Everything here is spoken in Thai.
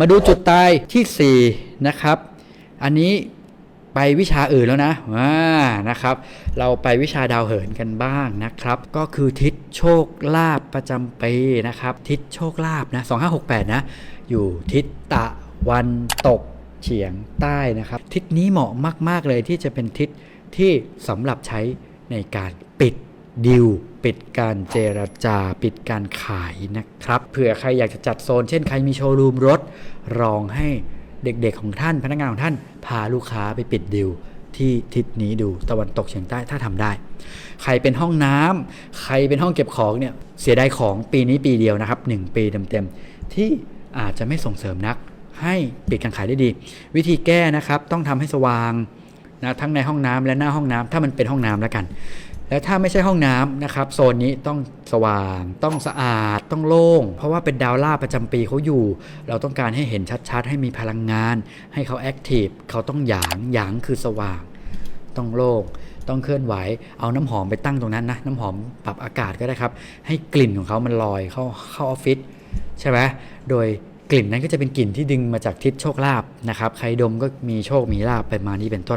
มาดูจุดตายทีสี่ 4 นะครับ อันนี้ไปวิชาอื่นแล้วนะอ่านะครับ เราไปวิชาดาวเหินกันบ้างนะครับ ก็คือทิศโชคลาภประจำปีนะครับ ทิศโชคลาภนะ2568 นะ อยู่ทิศตะวันตกเฉียงใต้นะครับ ทิศนี้เหมาะมาก ๆ เลยที่จะเป็นทิศที่สำหรับใช้ในการปิด ดิวปิดการเจรจาปิดการขายนะครับเผื่อใครอยากจะจัดโซน เช่นใครมีโชว์รูมรถลองให้เด็กๆของท่านพนักงานของท่าน พาลูกค้าไปปิดดิวที่ทิศนี้ดูตะวันตกเฉียงใต้ถ้าทำได้ ใครเป็นห้องน้ำใครเป็นห้องเก็บของเนี่ยเสียดายของปีนี้ปีเดียวนะครับ 1 ปีเต็มๆที่อาจจะไม่ส่งเสริมนัก ให้ปิดการขายได้ดี วิธีแก้นะครับต้องทำให้สว่างนะทั้งในห้องน้ำและหน้าห้องน้ำถ้ามันเป็นห้องน้ำแล้วกัน แล้วถ้าไม่ใช่ห้องน้ำนะครับโซนนี้ต้องสว่าง ต้องสะอาด ต้องโล่ง เพราะว่าเป็นดาวล่าประจำปีเขาอยู่ เราต้องการให้เห็นชัดๆ ให้มีพลังงาน ให้เขาแอคทีฟเขาต้องหยางหยางคือสว่าง ต้องโล่งต้องเคลื่อนไหว เอาน้ำหอมไปตั้งตรงนั้นนะน้ำหอมปรับอากาศก็ได้ครับ ให้กลิ่นของเขามันลอยเข้าเข้าออฟฟิศใช่ไหมโดยกลิ่นนั้นก็จะเป็นกลิ่นที่ดึงมาจากทิศโชคลาภนะครับ ใครดมก็มีโชคมีลาภไปมานี้เป็นต้น